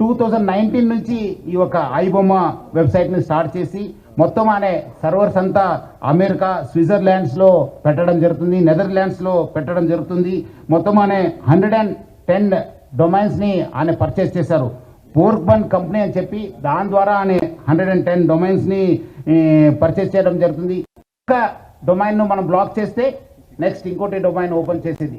Two thousand nineteen నుంచి ఈ యొక్క ఐబొమ్మ వెబ్సైట్ని స్టార్ట్ చేసి మొత్తం అనే సర్వర్స్ అంతా అమెరికా స్విట్జర్లాండ్స్లో పెట్టడం జరుగుతుంది నెదర్లాండ్స్లో పెట్టడం జరుగుతుంది. మొత్తం అనే హండ్రెడ్ అండ్ టెన్ డొమైన్స్ని ఆయన పర్చేస్ చేశారు. పోర్క్ బన్ కంపెనీ అని చెప్పి దాని ద్వారా ఆయన హండ్రెడ్ అండ్ టెన్ డొమైన్స్ని పర్చేస్ చేయడం జరుగుతుంది. ఒక డొమైన్ను మనం బ్లాక్ చేస్తే నెక్స్ట్ ఇంకోటి డొమైన్ ఓపెన్ చేసేది.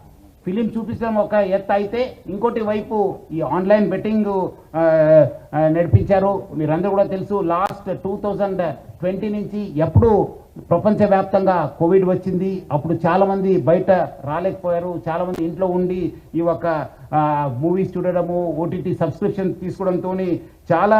ఫిలిం చూపించడం ఒక ఎత్తు అయితే ఇంకోటి వైపు ఈ ఆన్లైన్ బెట్టింగ్ నడిపించారు. మీరందరూ కూడా తెలుసు లాస్ట్ టూ థౌజండ్ ట్వంటీ నుంచి ఎప్పుడు ప్రపంచవ్యాప్తంగా కోవిడ్ వచ్చింది. అప్పుడు చాలామంది బయట రాలేకపోయారు. చాలామంది ఇంట్లో ఉండి ఈ ఒక మూవీస్ చూడడము ఓటీటీ సబ్స్క్రిప్షన్ తీసుకోవడంతో చాలా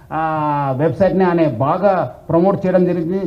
వెబ్సైట్ని ఆయన బాగా ప్రమోట్ చేయడం జరిగింది.